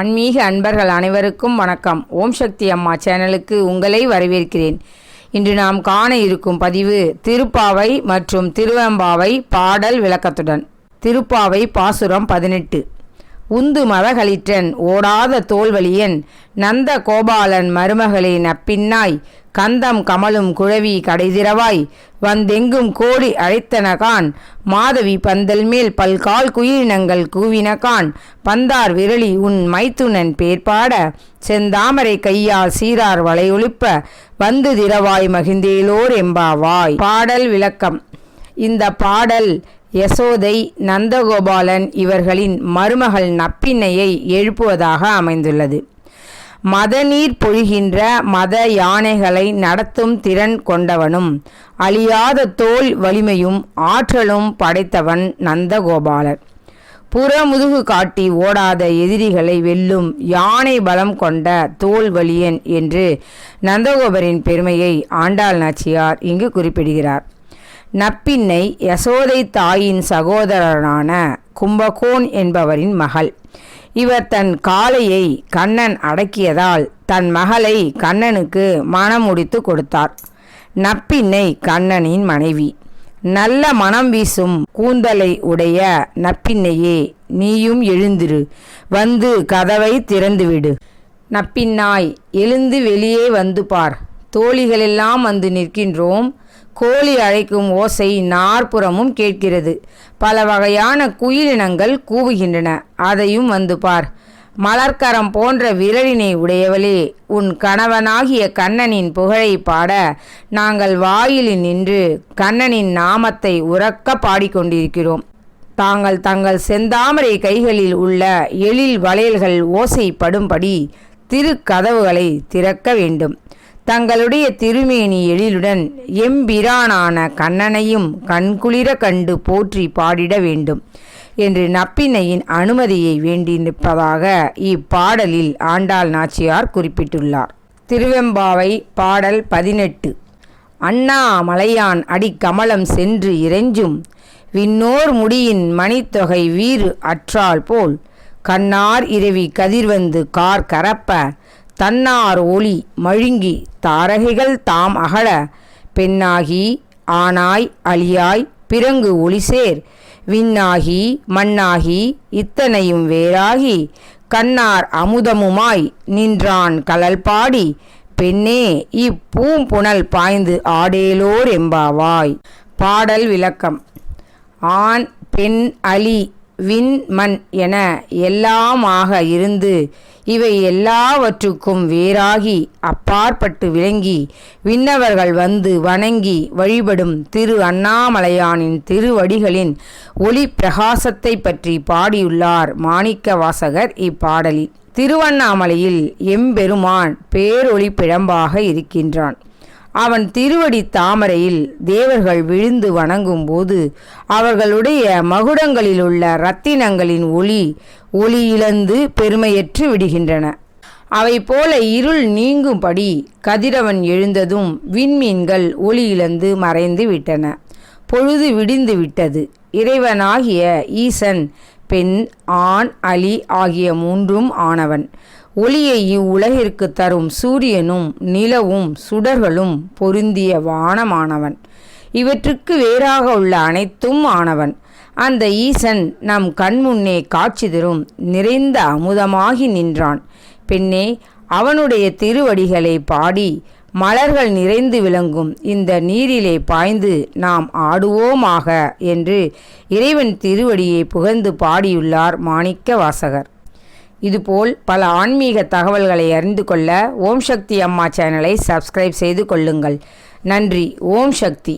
ஆன்மீக அன்பர்கள் அனைவருக்கும் வணக்கம். ஓம் சக்தி அம்மா சேனலுக்கு உங்களை வரவேற்கிறேன். இன்று நாம் காண இருக்கும் பதிவு திருப்பாவை மற்றும் திருவெம்பாவை பாடல் விளக்கத்துடன். திருப்பாவை பாசுரம் பதினெட்டு. உந்து மதகளிற்றன் ஓடாத தோல்வழியன் நந்த கோபாலன் மருமகளே நப்பின்னாய் கந்தம் கமலும் குழவி கடைதிரவாய் வந்தெங்கும் கோடி அழைத்தனகான் மாதவி பந்தல் மேல் பல்கால் குயிலினங்கள் கூவினகான் பந்தார் விரலி உன் மைத்துனன் பேர்பாட செந்தாமரை கையால் சீரார் வளையொழிப்ப வந்து திரவாய் மகிழ்ந்தேலோர் எம்பாவாய். பாடல் விளக்கம். இந்த பாடல் யசோதை நந்தகோபாலன் இவர்களின் மருமகள் நப்பின்னையை எழுப்புவதாக அமைந்துள்ளது. மதநீர் பொழிகின்ற மத யானைகளை நடத்தும் திறன் கொண்டவனும் அழியாத தோல் வலிமையும் ஆற்றலும் படைத்தவன் நந்தகோபாலன் புறமுதுகு காட்டி ஓடாத எதிரிகளை வெல்லும் யானை பலம் கொண்ட தோல் வலியன் என்று நந்தகோபரின் பெருமையை ஆண்டாள் நாச்சியார் இங்கு குறிப்பிடுகிறார். நப்பின்னை யசோதை தாயின் சகோதரரான கும்பகோன் என்பவரின் மகள். இவர் தன் காளையை கண்ணன் அடக்கியதால் தன் மகளை கண்ணனுக்கு மனம் முடித்து கொடுத்தார். நப்பின்னை கண்ணனின் மனைவி. நல்ல மனம் வீசும் கூந்தலை உடைய நப்பின்னையே நீயும் எழுந்திரு வந்து கதவை திறந்துவிடு. நப்பின்னாய் எழுந்து வெளியே வந்து பார். தோழிகளெல்லாம் வந்து நிற்கின்றோம். கோழி அழைக்கும் ஓசை நாற்புறமும் கேட்கிறது. பல வகையான குயிலினங்கள் கூவுகின்றன. அதையும் வந்து பார். மலர்க்கரம் போன்ற விரலினை உடையவளே உன் கணவனாகிய கண்ணனின் புகழை பாட நாங்கள் வாயிலில் நின்று கண்ணனின் நாமத்தை உறக்க பாடிக்கொண்டிருக்கிறோம். தாங்கள் தங்கள் செந்தாமரை கைகளில் உள்ள எழில் வளையல்கள் ஓசைப்படும்படி திருக்கதவுகளை திறக்க வேண்டும். தங்களுடைய திருமேனி எழிலுடன் எம்பிரானான கண்ணனையும் கண்குளிர கண்டு போற்றி பாடிட வேண்டும் என்று நப்பினையின் அனுமதியை வேண்டி நிற்பதாக இப்பாடலில் ஆண்டாள் நாச்சியார் குறிப்பிட்டுள்ளார். திருவெம்பாவை பாடல் பதினெட்டு. அண்ணா மலையான் அடிக்கமலம் சென்று இறைஞ்சும் விண்ணோர் முடியின் மணித்தொகை வீறு அற்றால் போல் கண்ணார் இரவி கதிர்வந்து கார் கரப்ப தன்னார் ஒளி மழுங்கி தாரகைகள் தாம் அகல. பெண்ணாகி ஆனாய் அழியாய் பிறங்கு ஒளிசேர் விண்ணாகி மண்ணாகி இத்தனையும் வேறாகி. கண்ணார் அமுதமுமாய் நின்றான் கலல் பாடி. பெண்ணே இப்பூம்புணல் பாய்ந்து ஆடேலோர் எம்பாவாய். பாடல் விளக்கம். ஆண் பெண் அலி விண் மண் என எல்லாமாக இருந்து இவை எல்லாவற்றுக்கும் வேறாகி அப்பாற்பட்டு விளங்கி விண்ணவர்கள் வந்து வணங்கி வழிபடும் திரு அண்ணாமலையானின் திருவடிகளின் ஒளி பிரகாசத்தை பற்றி பாடியுள்ளார் மாணிக்க வாசகர் இப்பாடலில். திருவண்ணாமலையில் எம்பெருமான் பேரொளி பிழம்பாக இருக்கின்றான். அவன் திருவடி தாமரையில் தேவர்கள் விழுந்து வணங்கும்போது அவர்களுடைய மகுடங்களில் உள்ள இரத்தினங்களின் ஒளி ஒளி இழந்து பெருமையற்று விடுகின்றன. அவை போல இருள் நீங்கும்படி கதிரவன் எழுந்ததும் விண்மீன்கள் ஒளி இழந்து மறைந்து விட்டன. பொழுது விடிந்து விட்டது. இறைவனாகிய ஈசன் பெண் ஆண் அலி ஆகிய மூன்றும் ஆனவன். ஒளியை இவ்வுலகிற்கு தரும் சூரியனும் நிலவும் சுடர்களும் பொருந்திய வானமானவன். இவற்றுக்கு வேறாக உள்ள அனைத்தும் ஆனவன். அந்த ஈசன் நம் கண்முன்னே காட்சி தரும் நிறைந்த அமுதமாகி நின்றான். பெண்ணே அவனுடைய திருவடிகளை பாடி மலர்கள் நிறைந்து விளங்கும் இந்த நீரிலே பாய்ந்து நாம் ஆடுவோமாக என்று இறைவன் திருவடியை புகழ்ந்து பாடியுள்ளார் மாணிக்க வாசகர் இதுபோல் பல ஆன்மீக தகவல்களை அறிந்து கொள்ள ஓம் சக்தி அம்மா சேனலை சப்ஸ்கிரைப் செய்து கொள்ளுங்கள். நன்றி. ஓம் சக்தி.